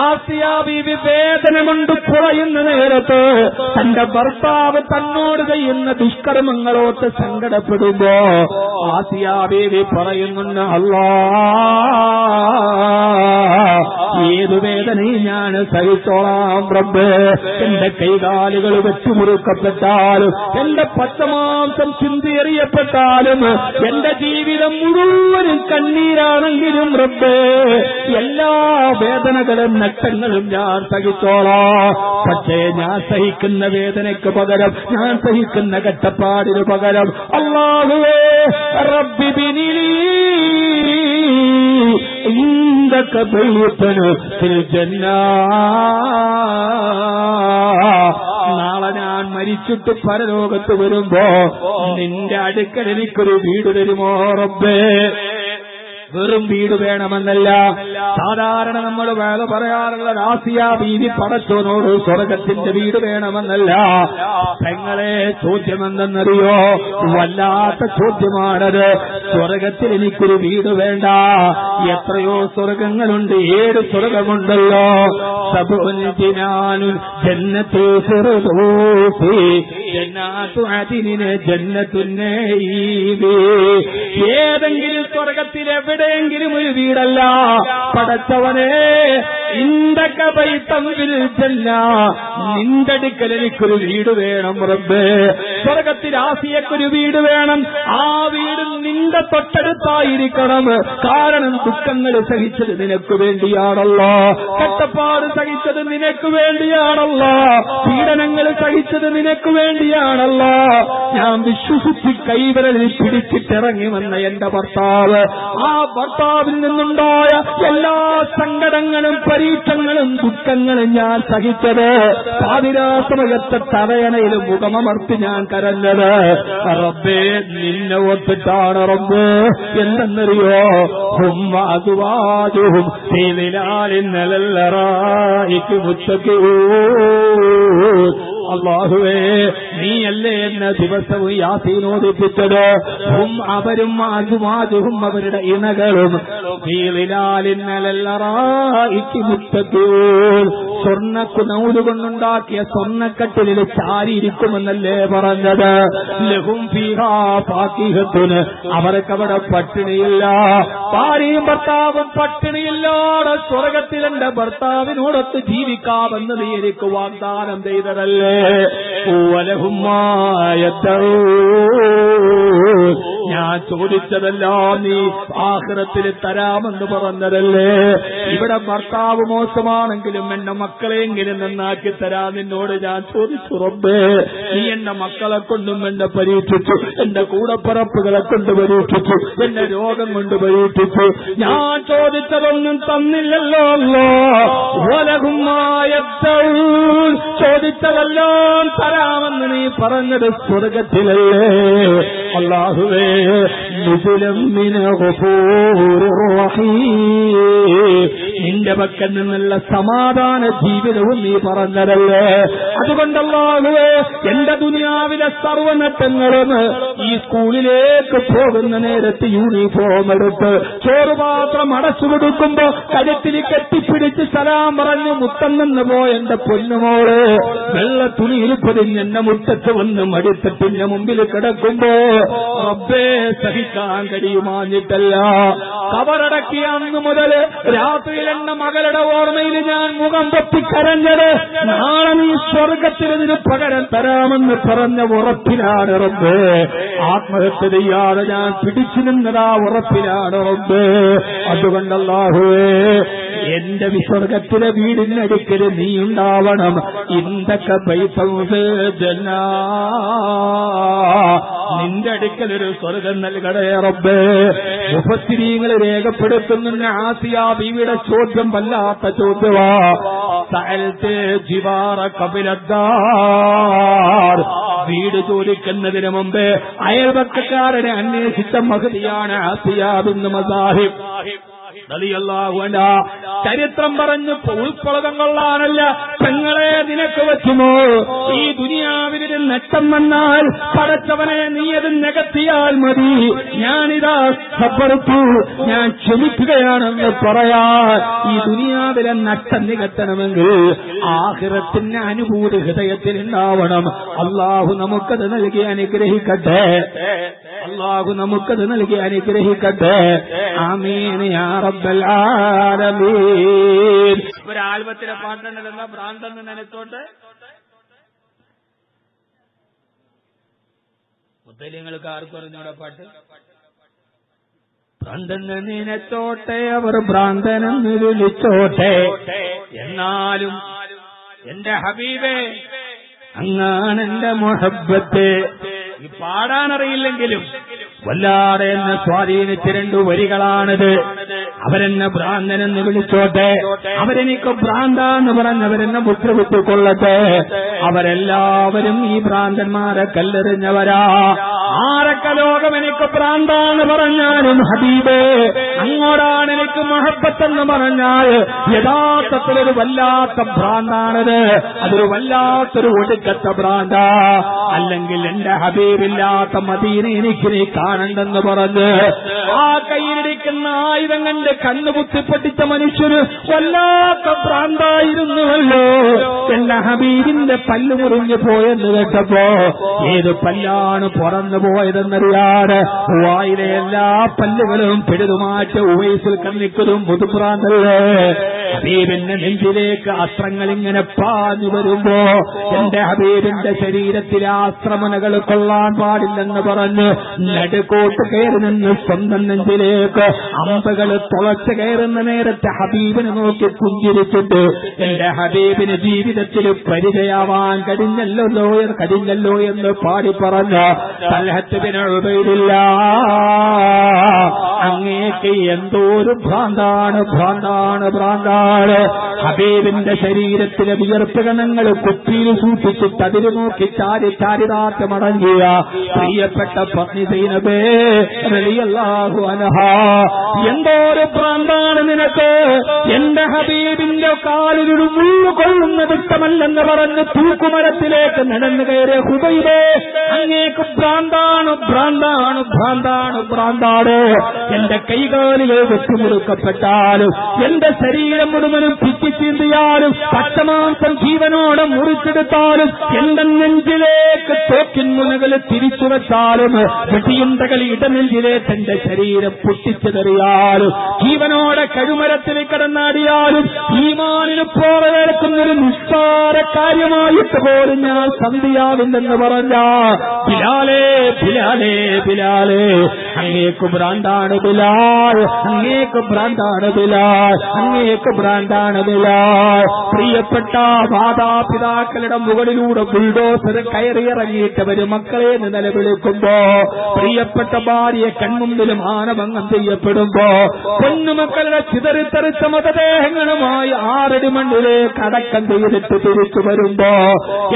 ആസിയാ ബീവി വേദന കൊണ്ട് കുറയുന്ന നേരത്ത് തന്റെ ഭർത്താവ് തന്നോട് ചെയ്യുന്ന ദുഷ്കർമ്മങ്ങളോട്ട് സങ്കടപ്പെടുമ്പോ ആസിയാ ബീവി പറയുന്നുണ്ട് അല്ലാ ഏതു വേദനയും ഞാൻ സഹിച്ചോളാം റബ്ബ്. എന്റെ കൈകാലുകൾ വെച്ചുമുറുക്കപ്പെട്ടാലും എന്റെ പച്ചമാംസം ചിന്തിയെറിയപ്പെട്ടാലും എന്റെ ജീവിതം മുഴുവനും കണ്ണീരാണെങ്കിലും റബ്ബ് എല്ലാ വേദനകളും നഷ്ടങ്ങളും ഞാൻ സഹിച്ചോളാം പക്ഷേ ഞാൻ സഹിക്കുന്ന വേദനയ്ക്ക് പകരം ഞാൻ സഹിക്കുന്ന കട്ടപ്പാടിന് പകരം അള്ളാഹുവേ റബ്ബി ബിനിലീ عندك بيتا في الجنة നാളെ ഞാൻ മരിച്ചിട്ട് പരലോകത്ത് വരുമ്പോ നിന്റെ അടുക്കൽ എനിക്കൊരു വീട് തരുമോ റബ്ബേ വെറും വീട് വേണമെന്നല്ല. സാധാരണ നമ്മൾ വേറെ പറയാറുള്ള രാസിയ ബീവി പടച്ചോനോട് സ്വർഗത്തിന്റെ വീട് വേണമെന്നല്ല. തങ്ങളെ ചോദ്യമെന്തെന്നറിയോ? വല്ലാത്ത ചോദ്യമാണത്. സ്വർഗത്തിൽ എനിക്കൊരു വീട് വേണ്ട. എത്രയോ സ്വർഗങ്ങളുണ്ട്. ഏഴ് സ്വർഗമുണ്ടല്ലോ. സബുനാനുൻ ജന്നത്തു ഫിർദൗസി ജന്നാത്തു അദിനിന് ജന്നത്തുന്നീവി. ഏതെങ്കിലും സ്വർഗത്തിൽ എവിടെയെങ്കിലും ഒരു വീടല്ല. പടച്ചവനെ ഇന്തൊക്കെ നിന്റെ അടുക്കൽ എനിക്കൊരു വീട് വേണം റബ്ബേ. സ്വർഗത്തിൽ ആസിയക്കൊരു വീട് വേണം. ആ വീട് നിന്റെ തൊട്ടടുത്തായിരിക്കണം. കാരണം ദുഃഖങ്ങൾ സഹിച്ചത് നിനക്ക് വേണ്ടിയാണല്ലോ. കട്ടപ്പാട് സഹിച്ചത് നിനക്ക് വേണ്ടിയാണല്ലോ. പീഡനങ്ങൾ സഹിച്ചത് നിനക്ക് വേണ്ടിയാണല്ലോ. ഞാൻ വിശ്വസിച്ച് കൈവരലിൽ പിടിച്ചിട്ടിറങ്ങി വന്ന എന്റെ ഭർത്താവ്. ആ ഭർത്താവിൽ നിന്നുണ്ടായ എല്ലാ സങ്കടങ്ങളും പരീക്ഷങ്ങളും ദുഃഖങ്ങളും ഞാൻ സഹിച്ചത്. പാതിരാസമയത്തെ തടയണയിൽ മുഖമമർത്തി ഞാൻ കരഞ്ഞത്. റബ്ബേ നിന്നെ ഒത്തിട്ടാണ് റബ്ബ്. എന്തെന്നറിയോ? അള്ളാഹുവേ നീയല്ലേ എന്ന ദിവസവും യാസീനോദിപ്പിച്ചത് അവരും ആജുമാജുഹും അവരുടെ ഇണകളും. സ്വർണക്കു നൂലുകൊണ്ടുണ്ടാക്കിയ സ്വർണക്കട്ടിലിൽ ചാരിയിരിക്കുമെന്നല്ലേ പറഞ്ഞത്. ലഹും അവർക്ക് അവർക്കവിടെ പട്ടിണിയില്ല. ഭാര്യയും ഭർത്താവും പട്ടിണിയില്ലാതെ സ്വർഗത്തിൽ എന്റെ ഭർത്താവിനോടൊത്ത് ജീവിക്കാമെന്ന് നീ എനിക്ക് വാഗ്ദാനം ചെയ്തതല്ലേ? വലഹുമായ ഞാൻ ചോദിച്ചതെല്ലാം നീ ആഹ്റത്തിൽ തരാമെന്ന് പറഞ്ഞതല്ലേ? ഇവിടെ ഭർത്താവ് മോശമാണെങ്കിലും എന്റെ മക്കളെങ്കിലും നന്നാക്കി തരാ? നിന്നോട് ഞാൻ ചോദിച്ചു റബ്ബേ നീ എന്റെ മക്കളെ കൊണ്ടും എന്നെ പരീക്ഷിച്ചു എന്റെ കൂടപ്പറപ്പുകളെ കൊണ്ട് പരീക്ഷിച്ചു എന്റെ രോഗം കൊണ്ട് പരീക്ഷിച്ചു. ഞാൻ ചോദിച്ചതൊന്നും തന്നില്ലല്ലോ ഓലകുമായ ചോദിച്ചതെല്ലാം തരാമെന്ന് നീ പറഞ്ഞത് സ്വർഗത്തിലല്ലേ? അള്ളാഹുവേ മുതുലം നിന്റെ പക്കൽ നിന്നുള്ള സമാധാന ജീവിതവും നീ പറഞ്ഞതല്ലേ? അതുകൊണ്ടല്ലാഹുവേ എന്റെ ദുനിയാവിലെ സർവനട്ടങ്ങളും ഈ സ്കൂളിലേക്ക് പോകുന്ന നേരത്ത് യൂണിഫോം എടുത്ത് ചോറുപാത്രം അടച്ചു കൊടുക്കുമ്പോ കരുത്തിൽ കെട്ടിപ്പിടിച്ച് സലാം പറഞ്ഞു മുത്തം നിന്ന് പോയ എന്റെ പൊന്നുമോൾ വെള്ള തുണിയിൽ എന്നെ മുറ്റത്ത് വന്ന് മടിത്തട്ടിന്റെ മുമ്പിൽ കിടക്കുമ്പോ റബ്ബേ സഹിക്കാൻ കഴിയുമാഞ്ഞിട്ടല്ല. കവറടക്കിയ അന്ന് മുതൽ രാത്രിയിൽ എന്റെ മകളുടെ ഓർമ്മയിൽ ഞാൻ മുഖം പൊത്തിക്കരഞ്ഞത് നാളെ നീ സ്വർഗത്തിൽ ഇതിന് പകരം തരാമെന്ന് പറഞ്ഞ ഉറപ്പിലാണ് റബ്ബ്. ആത്മഹത്യ ചെയ്യാതെ ഞാൻ പിടിച്ചു നിന്നതാ ഉറപ്പിലാണ് റബ്ബ്. അതുകൊണ്ടല്ലാഹുവേ എന്റെ വിസ്വർഗത്തിലെ വീടിനടുക്കൽ നീ ഉണ്ടാവണം. ഇന്തൊക്കെ നിന്റെ അടുക്കലൊരു സ്വർഗം നൽകടേ റബ്ബേ. രേഖപ്പെടുത്തുന്ന ആസിയാ ബീവിയുടെ ചോദ്യം വല്ലാത്ത ചോദ്യവാ ജിവാറ കപിലദ്ദാർ വീട് ചോദിക്കുന്നതിന് മുമ്പ് അയൽപക്കക്കാരനെ അന്വേഷിച്ച മഹതിയാണ് ആസിയാബിന്ന് മസാഹിബ്. ചരിത്രം പറഞ്ഞു ഉൾക്കൊള്ളകം കൊള്ളാനല്ല പെങ്ങളെ നിനക്ക് വെച്ചുമോ ഈ ദുനിയാവിനൊരു നഷ്ടം വന്നാൽ പടച്ചവനെ നീ അത് നികത്തിയാൽ മതി. ഞാനിതാ സബർത്തു ഞാൻ ക്ഷമിക്കുകയാണെന്ന് പറയാ ഈ ദുനിയാവിലെ നഷ്ടം നികത്തണമെങ്കിൽ ആഹിറത്തിന്റെ അനുഭൂതി ഹൃദയത്തിൽ ഉണ്ടാവണം അള്ളാഹു നമുക്കത് നൽകി അനുഗ്രഹിക്കട്ടെ. അള്ളാഹു നമുക്കത് നൽകി അനുഗ്രഹിക്കട്ടെ. ഒരാൽബത്തിലെ പാട്ടുണ്ടല്ലോ ഭ്രാന്തെന്ന് നനച്ചോട്ട് മുത്തലിങ്ങൾക്ക് ആർക്കും അറിഞ്ഞൂടെ പാട്ട്. ഭ്രാന്തെന്ന് നിനച്ചോട്ടെ അവർ ഭ്രാന്തനെന്ന് വിളിച്ചോട്ടെ. എന്നാലും എന്റെ ഹബീബേ അങ്ങാണെന്റെ മൊഹബത്ത് ഈ പാടാനറിയില്ലെങ്കിലും വല്ലാതെ എന്നെ സ്വാധീനിച്ച രണ്ടു വരികളാണിത്. അവരെന്നെ ഭ്രാന്തനെന്ന് വിളിച്ചോട്ടെ. അവരെനിക്ക് ഭ്രാന്താന്ന് പറഞ്ഞവരെന്നെ മുദ്രവിട്ടുകൊള്ളട്ടെ അവരെല്ലാവരും ഈ ഭ്രാന്തന്മാരെ കല്ലെറിഞ്ഞവരാ. ആരൊക്കെ ലോകം എനിക്ക് പ്രാന്താണ് പറഞ്ഞാലും ഹബീബേ അങ്ങോടാണ് എനിക്ക് മഹബത്തെന്ന് പറഞ്ഞാൽ യഥാർത്ഥത്തിൽ ഒരു വല്ലാത്ത ഭ്രാന്താണത്. അതൊരു വല്ലാത്തൊരു ഒടുക്കത്തെ ഭ്രാന്ത. അല്ലെങ്കിൽ എന്റെ ഹബീബില്ലാത്ത മദീന എനിക്ക് നീ കാണണ്ടെന്ന് പറഞ്ഞ് ആ കയ്യിലിരിക്കുന്ന ആയുധം കണ്ട് കണ്ണുകുത്തി പൊട്ടിച്ച മനുഷ്യന് വല്ലാത്ത ഭ്രാന്തായിരുന്നുവല്ലോ. എന്റെ ഹബീബിന്റെ പല്ല് മുറിഞ്ഞു പോയെന്ന് കേട്ടപ്പോ ഏത് പല്ലാണ് പുറന്നു പോയതെന്നറിയാതെ വായിലെ എല്ലാ പല്ലുകളും പിഴുതുമാറ്റി ഉവൈസിൽ കണ്ണിക്കതും മുതുഭ്രാന്തല്ലേ ഹബീബിന്റെ നെഞ്ചിലേക്ക് അസ്ത്രങ്ങൾ ഇങ്ങനെ പാഞ്ഞു വരുമ്പോ എന്റെ ഹബീബിന്റെ ശരീരത്തിലെ ആശ്രമനകൾ കൊള്ളാൻ പാടില്ലെന്ന് പറഞ്ഞ് നടുക്കോട്ട് കയറി നിന്ന് സ്വന്തം നെഞ്ചിലേക്ക് അമ്പകൾ തുളച്ച് കയറുന്ന നേരത്തെ ഹബീബിനെ നോക്കി പുഞ്ചിരിച്ചിട്ട് എന്റെ ഹബീബിന് ജീവിതത്തിൽ പരിചയമാവാൻ കഴിഞ്ഞല്ലോ കഴിഞ്ഞല്ലോ എന്ന് പാടി പറഞ്ഞ തലഹത്തിനുള്ള അങ്ങേക്ക് എന്തോ ഒരു ഭ്രാന്താണ് ഭ്രാന്താണ് ഭ്രാന്താണ്. ആണ് ഹബീബിന്റെ ശരീരത്തിലെ വിയർപ്പ് കണങ്ങൾ കുപ്പിയിൽ സൂക്ഷിച്ചിട്ട് അതിന് നോക്കി ചാരി ചാരിതാറ്റമടങ്ങിയ പ്രിയപ്പെട്ട പത്നി സൈനബേ റളിയല്ലാഹു അൻഹ. എന്തോ ഒരു പ്രാന്താണ് നിനക്ക്? എന്റെ ഹബീബിന്റെ കാലിലൊരു മുള്ളു കൊള്ളുന്നത് ഇഷ്ടമല്ലെന്ന് പറഞ്ഞ് തൂക്കുമരത്തിലേക്ക് നടന്നു കയറിയ ഹുബൈബേ അങ്ങേക്ക് ഭ്രാന്താണ് ഭ്രാന്താണ് ഭ്രാന്താണ് ഭ്രാന്താണ്. എന്റെ കൈകാലുകൾ വെട്ടിമുറുക്കപ്പെട്ടാലും എന്റെ ശരീരം മുഴുവനും പിച്ചിച്ചീന്തിയാലും പച്ചമാംസം ജീവനോടെ മുറിച്ചെടുത്താലും എന്റെ നെഞ്ചിലേക്ക് തോക്കിൻ മുനകൾ തിരിച്ചു വെച്ചാലും വെട്ടിയുണ്ടകൾ ഇടനെഞ്ചിലേക്ക് എന്റെ ശരീരം പൊട്ടിച്ചെറിയാലും ജീവനോടെ കഴുമരത്തിൽ കടന്നാടിയാലും ഈമാനിന് പോറവേൽക്കുന്നൊരു നിസ്സാര കാര്യമായിട്ട് പോലും ഞാൻ സന്ധിയാവില്ലെന്ന് പറഞ്ഞ ബിലാലേ ബിലാലേ ബിലാലേ അങ്ങേക്ക് ബ്രാൻഡാണ് ബിലാൽ അങ്ങേക്ക് ബ്രാൻഡാണ് ബിലാൽ അങ്ങേക്ക് ബ്രാൻഡാണ് ബിലാൽ പ്രിയപ്പെട്ട മാതാപിതാക്കളുടെ മുകളിലൂടെ ബുൾഡോസർ കയറിയിറങ്ങിയിട്ടവര് മക്കളെ എന്ന് നിലവിളിക്കുമ്പോ പ്രിയപ്പെട്ട ഭാര്യയെ കൺമുമ്പിൽ മാനഭംഗം ചെയ്യപ്പെടുമ്പോ പൊന്നുമക്കളുടെ ചിതറിത്തെറിച്ച മതദേഹങ്ങളുമായി ആറടി മണ്ണിലേക്ക് അടക്കം ചെയ്തിട്ട് തിരിച്ചു വരുമ്പോ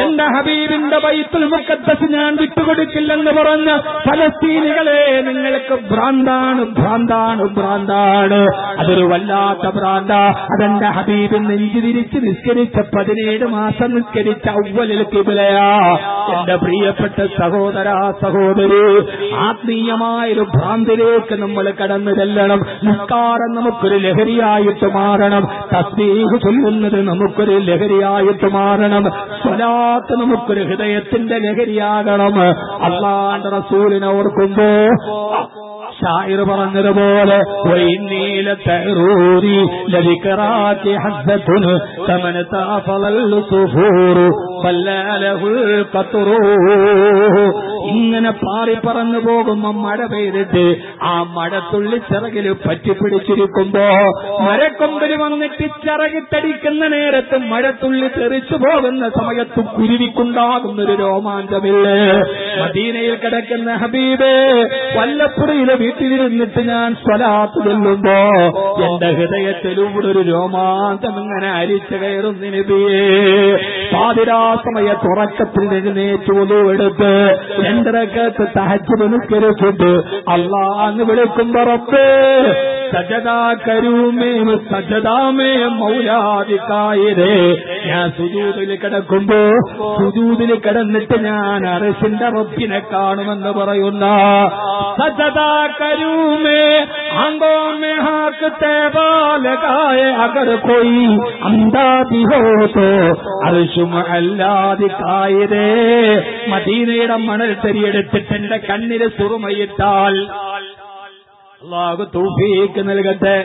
എന്റെ ഹബീബിന്റെ ബൈത്തുൽ മുക്കത്തസ് ഞാൻ വിട്ടുകൊടുക്കില്ലെന്ന് പറഞ്ഞ ഫലസ്തീനികളെ നിങ്ങൾക്ക് ഭ്രാന്താണ് ഭ്രാന്താണ് ഭ്രാന്താണ്. അതൊരു വല്ലാത്ത ഭ്രാന്ത. അതെന്റെ ഹബീബ് തിരിച്ച് നിസ്കരിച്ച പതിനേഴ് മാസം നിസ്കരിച്ച ഔവലിൽ കിബിലയാ. എന്റെ പ്രിയപ്പെട്ട സഹോദര സഹോദരി ആത്മീയമായൊരു ഭ്രാന്തിലേക്ക് നമ്മൾ കടന്നു ചെല്ലണം. നിസ്കാരം നമുക്കൊരു ലഹരിയായിട്ട് മാറണം. തസ്തീഹ് ചൊല്ലുന്നത് നമുക്കൊരു ലഹരിയായിട്ട് മാറണം. സ്വലാത്ത് നമുക്കൊരു ഹൃദയത്തിന്റെ ലഹരിയാകണം. അള്ളാന്റെ റസൂലിനെ ഓർക്കുമ്പോ ഷായിർ പറഞ്ഞതുപോലെ ഇങ്ങനെ പാറി പറന്നു പോകുമ്പോ മഴ പെയ്തിട്ട് ആ മഴത്തുള്ളി ചിറകിൽ പറ്റിപ്പിടിച്ചിരിക്കുമ്പോ മരക്കൊമ്പിൽ വന്നിട്ട് ചിറകിട്ടടിക്കുന്ന നേരത്ത് മഴത്തുള്ളി തെറിച്ചു പോകുന്ന സമയത്ത് കുരുവിക്കുണ്ടാകുന്നൊരു രോമാഞ്ചമില്ലേ? മദീനയിൽ കിടക്കുന്ന ഹബീബേ വല്ലപ്പുറയിലെ വീട്ടിലിരുന്നിട്ട് ഞാൻ സ്വലാത്ത് ചെല്ലുമ്പോ എന്റെ ഹൃദയത്തിലൂടെ ഒരു രോമാന്തം ഇങ്ങനെ അരിച്ചു കയറുന്നിന് നബിയേ പാതിരാസമയ തുറക്കത്തിൽ എഴുന്നേറ്റ് ഒതുവെടുത്ത് രണ്ടരക്കത്ത് തഹച്ചു നിസ്കരിച്ചിട്ട് അള്ളാന്ന് വിളിക്കുമ്പോ റബ്ബേ സജദാ കരൂമേ സജദാമേ മൗലാദിക്കായതേ ഞാൻ സുജൂതിൽ കിടക്കുമ്പോ സുജൂതിൽ കിടന്നിട്ട് ഞാൻ അറസിന്റെ റബ്ബിനെ കാണുമെന്ന് പറയുന്ന സജദാ കരൂമേ ആങ്കോ में हाक तैबा लगाए अगर कोई അന്താതി ഹോ തോ അർശും അല്ലാതിക്കായതേ മദീനയുടെ മണൽ തരിയെടുത്തിട്ട് എന്റെ കണ്ണിന് സുറുമയിട്ടാൽ അള്ളാഹു തൗഫീക്ക് നൽകട്ടെ.